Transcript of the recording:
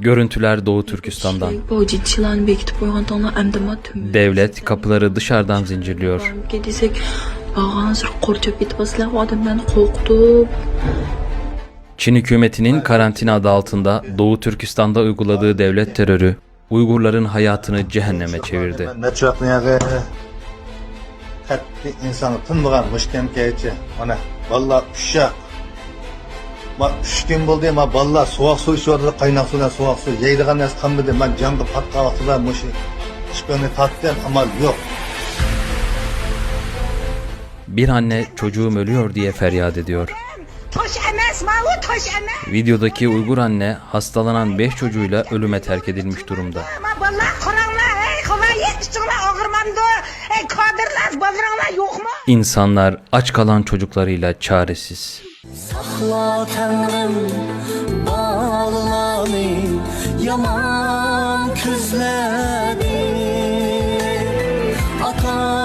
Görüntüler Doğu Türkistan'dan. tumi Devlet kapıları dışarıdan zincirliyor. Çin hükümetinin karantina adı altında Doğu Türkistan'da uyguladığı devlet terörü Uygurların hayatını cehenneme çevirdi. Uşak Ma üç gün buldu ma valla soğuk su içiyordu kaynak sudan soğuk su. Yeydiğen nes kalmadı ma canlı patka vaktıda mışı Şüpheni tatlıyan ama yok. Bir anne çocuğum ölüyor diye feryat ediyor. Videodaki Uygur anne hastalanan 5 çocuğuyla ölüme terk edilmiş durumda. İnsanlar aç kalan çocuklarıyla çaresiz. Sakla Tanrım bağlanı yaman küzleri Ata